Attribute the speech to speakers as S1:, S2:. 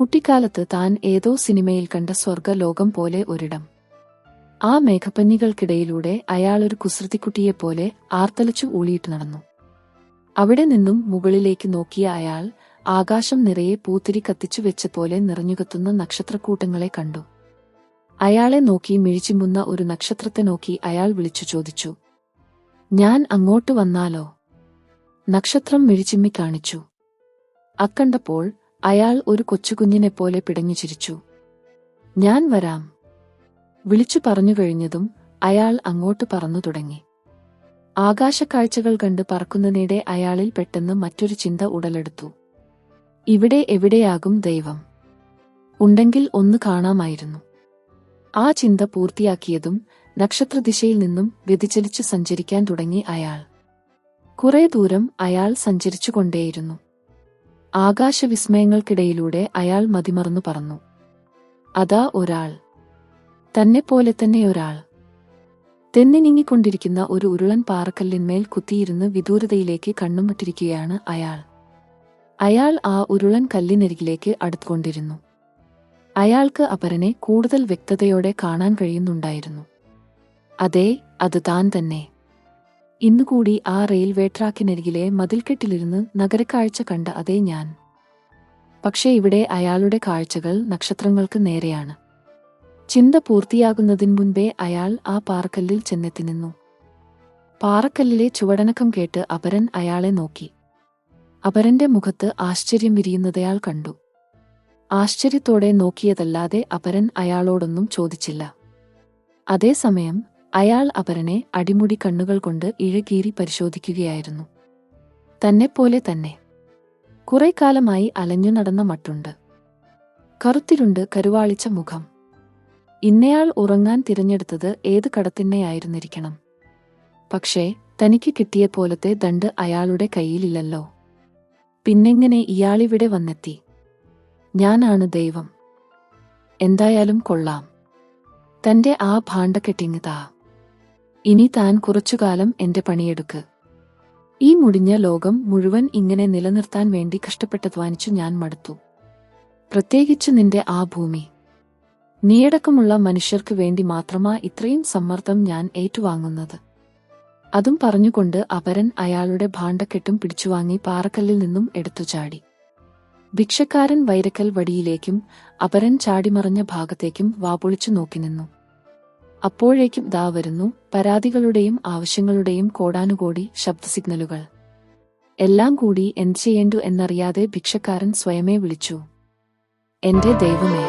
S1: കുട്ടിക്കാലത്ത് താൻ ഏതോ സിനിമയിൽ കണ്ട സ്വർഗലോകം പോലെ ഒരിടം. ആ മേഘപ്പന്നികൾക്കിടയിലൂടെ അയാളൊരു കുസൃതിക്കുട്ടിയെപ്പോലെ ആർത്തലച്ചു ഊളിയിട്ട് നടന്നു. അവിടെ നിന്നും മുകളിലേക്ക് നോക്കിയ അയാൾ ആകാശം നിറയെ പൂത്തിരി കത്തിച്ചു വെച്ച പോലെ നിറഞ്ഞുകത്തുന്ന നക്ഷത്രക്കൂട്ടങ്ങളെ കണ്ടു. അയാളെ നോക്കി മിഴിച്ചിമുന്ന ഒരു നക്ഷത്രത്തെ നോക്കി അയാൾ വിളിച്ചു ചോദിച്ചു ഞാൻ അങ്ങോട്ട് വന്നാലോ? നക്ഷത്രം മിഴിച്ചിമ്മി കാണിച്ചു. അക്കണ്ടപ്പോൾ അയാൾ ഒരു കൊച്ചുകുഞ്ഞിനെപ്പോലെ പിടഞ്ഞു ചിരിച്ചു. ഞാൻ വരാം വിളിച്ചു പറഞ്ഞു കഴിഞ്ഞതും അയാൾ അങ്ങോട്ട് പറന്നു തുടങ്ങി. ആകാശക്കാഴ്ചകൾ കണ്ട് പറക്കുന്നതിനിടെ അയാളിൽ പെട്ടെന്ന് മറ്റൊരു ചിന്ത ഉടലെടുത്തു. ഇവിടെ എവിടെയാകും ദൈവം? ഉണ്ടെങ്കിൽ ഒന്ന് കാണാമായിരുന്നു. ആ ചിന്ത പൂർത്തിയാക്കിയതും നക്ഷത്രദിശയിൽ നിന്നും വ്യതിചലിച്ചു സഞ്ചരിക്കാൻ തുടങ്ങി അയാൾ. കുറെ ദൂരം അയാൾ സഞ്ചരിച്ചുകൊണ്ടേയിരുന്നു. ആകാശവിസ്മയങ്ങൾക്കിടയിലൂടെ അയാൾ മതിമറന്നു പറഞ്ഞു അതാ ഒരാൾ. തന്നെപ്പോലെ തന്നെ ഒരാൾ. തെന്നിനിങ്ങിക്കൊണ്ടിരിക്കുന്ന ഒരു ഉരുളൻ പാറക്കല്ലിന്മേൽ കുത്തിയിരുന്ന് വിദൂരതയിലേക്ക് കണ്ണുമിട്ടിരിക്കുകയാണ് അയാൾ. അയാൾ ആ ഉരുളൻ കല്ലിനരികിലേക്ക് അടുത്തുകൊണ്ടിരുന്നു. അയാൾക്ക് അപരനെ കൂടുതൽ വ്യക്തതയോടെ കാണാൻ കഴിയുന്നുണ്ടായിരുന്നു. അതെ അത് താൻ തന്നെ. ഇന്നുകൂടി ആ റെയിൽവേ ട്രാക്കിനരികിലെ മതിൽക്കെട്ടിലിരുന്ന് നഗരക്കാഴ്ച കണ്ട അതേ ഞാൻ. പക്ഷേ ഇവിടെ അയാളുടെ കാഴ്ചകൾ നക്ഷത്രങ്ങൾക്ക് നേരെയാണ്. ചിന്ത പൂർത്തിയാകുന്നതിന് മുൻപേ അയാൾ ആ പാറക്കല്ലിൽ ചെന്നെത്തി നിന്നു. പാറക്കല്ലിലെ ചുവടനക്കം കേട്ട് അപരൻ അയാളെ നോക്കി. അപരന്റെ മുഖത്ത് ആശ്ചര്യം വിരിയുന്നതയാൾ കണ്ടു. ആശ്ചര്യത്തോടെ നോക്കിയതല്ലാതെ അപരൻ അയാളോടൊന്നും ചോദിച്ചില്ല. അതേസമയം അയാൾ അപരനെ അടിമുടി കണ്ണുകൾ കൊണ്ട് ഇഴകീറി പരിശോധിക്കുകയായിരുന്നു. തന്നെപ്പോലെ തന്നെ. കുറെ കാലമായി അലഞ്ഞു നടന്ന മട്ടുണ്ട്. കറുത്തിരുണ്ട് കരുവാളിച്ച മുഖം. ഇന്നയാൾ ഉറങ്ങാൻ തിരഞ്ഞെടുത്തത് ഏത് കടത്തിന്നെയായിരുന്നിരിക്കണം. പക്ഷേ തനിക്ക് കിട്ടിയ പോലത്തെ ദണ്ട് അയാളുടെ കയ്യിലില്ലല്ലോ. പിന്നെങ്ങനെ ഇയാളിവിടെ വന്നെത്തി? ഞാനാണ് ദൈവം. എന്തായാലും കൊള്ളാം. തന്റെ ആ ഭാണ്ഡക്കെട്ടിങ് താ. ഇനി താൻ കുറച്ചുകാലം എന്റെ പണിയെടുക്ക്. ഈ മുടിഞ്ഞ ലോകം മുഴുവൻ ഇങ്ങനെ നിലനിർത്താൻ വേണ്ടി കഷ്ടപ്പെട്ടധ്വാനിച്ചു ഞാൻ മടുത്തു. പ്രത്യേകിച്ച് നിന്റെ ആ ഭൂമി. നീയടക്കമുള്ള മനുഷ്യർക്ക് വേണ്ടി മാത്രമാ ഇത്രയും സമ്മർദ്ദം ഞാൻ ഏറ്റുവാങ്ങുന്നത്. അതും പറഞ്ഞുകൊണ്ട് അപരൻ അയാളുടെ ഭാണ്ഡക്കെട്ടും പിടിച്ചുവാങ്ങി പാറക്കല്ലിൽ നിന്നും എടുത്തു ചാടി. ഭിക്ഷക്കാരൻ വൈരക്കൽ വടിയിലേക്കും അപരൻ ചാടിമറഞ്ഞ ഭാഗത്തേക്കും വാപൊളിച്ചു നോക്കി നിന്നു. അപ്പോഴേക്കും ദാ വരുന്നു പരാതികളുടെയും ആവശ്യങ്ങളുടെയും കോടാനുകോടി ശബ്ദ സിഗ്നലുകൾ. എല്ലാം കൂടി എന്ത് ചെയ്യേണ്ടു എന്നറിയാതെ ഭിക്ഷക്കാരൻ സ്വയമേ വിളിച്ചു. എന്റെ ദൈവമേ.